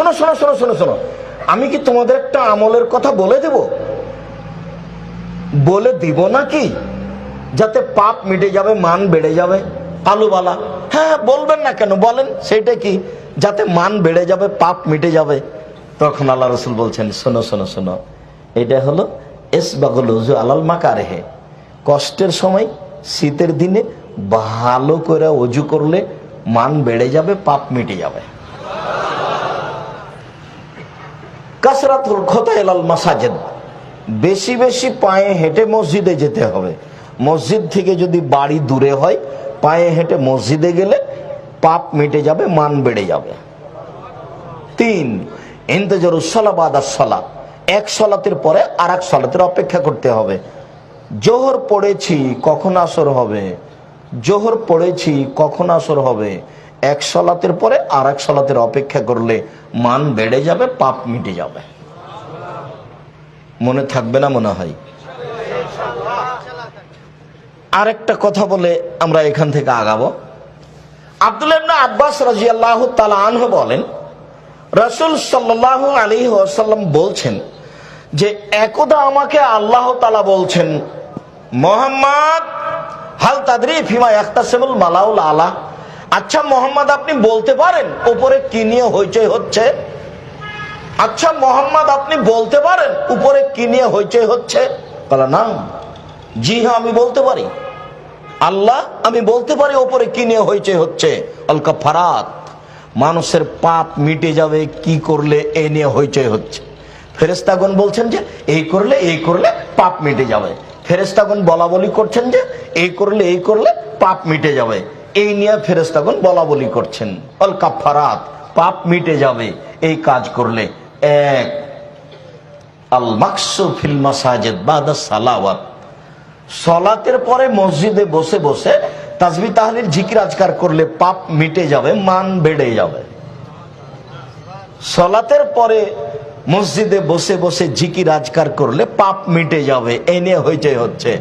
শোনো শোনো শোনো শোনো শোনো। আমি কি তোমাদের একটা আমলের কথা বলে দেব? বলে দিব নাকি? যাতে পাপ মিটে যাবে, মান বেড়ে যাবে। আলুবালা। হ্যাঁ বলবেন না কেন? বলেন সেটা কি? যাতে মান বেড়ে যাবে, পাপ মিটে যাবে। তখন আল্লাহ রসুল বলছেন, শোনো শোনো শোনো। এটা হলো এস বাগল হুজু আলাল মাকা রেহে কষ্টের সময়, শীতের দিনে ভালো করে অজু করলে মান বেড়ে যাবে, পাপ মিটে যাবে। কাসরাতুল খোতা এলাল মাসাজেদ। বেশি বেশি পায়ে হেঁটে মসজিদে যেতে হবে। মসজিদ থেকে যদি বাড়ি দূরে হয়, পায়ে হেঁটে মসজিদে গেলে পাপ মিটে যাবে, মান বেড়ে যাবে। তিন, ইন্তজার উসলা বাদার সলা। এক সলাতের পরে আর এক সলাতের অপেক্ষা করতে হবে। জোহর পড়েছি, কখন আসর হবে? জোহর পড়েছি, কখন আসর হবে? এক সলাতের পরে আর এক সলাতের অপেক্ষা করলে মান বেড়ে যাবে, পাপ মিটে যাবে। মনে থাকবে না মনে হয়? আরেকটা কথা বলে আমরা এখান থেকে আগাবো। আব্দুল ইবনে আব্বাস রাজিয়াল্লাহু আনহু বলেন, রাসূল সাল্লাল্লাহু আলাইহি ওয়াসাল্লাম বলছেন যে, একদা আমাকে আল্লাহ তালা বলছেন, মোহাম্মদ, হাল তাদরি ফিমা ইয়াখতাসিমুল মালাউল আলা। আচ্ছা মোহাম্মদ, আপনি বলতে পারেন উপরে কি নিয়ে হইচই হচ্ছে? আচ্ছা মোহাম্মদ, আপনি বলতে পারেন উপরে কি নিয়ে হইচই হচ্ছে? বলা, না, জি হ্যাঁ আমি বলতে পারি। আল্লাহ, আমি বলতে পারি ওপরে কি নিয়ে হইচই হচ্ছে? অলকা ফারাত মানুষের পাপ মিটে যাবে, কি করলে এ নিয়ে হইচই হচ্ছে? ফেরেস্তাগণ বলছেন যে, এই করলে এই করলে পাপ মিটে যাবে। ফেরেস্তাগণ বলা বলি করছেন যে, এই করলে এই করলে পাপ মিটে যাবে। এই নিয়ে ফেরেস্তাগণ বলা বলি করছেন ফারাত পাপ মিটে যাবে এই কাজ করলে। এক, আল মাকসু ফিল মাসাজেদ বাদা সালাওয়াত। সলাতের পরে মসজিদে বসে বসে তাজবি তাহলির জিকির আজকার করলে পাপ মিটে যাবে, মান বেড়ে যাবে। সলাতের পরে মসজিদে বসে বসে জিকির আজকার করলে পাপ মিটে যাবে এ নিয়ে হইচই হচ্ছে।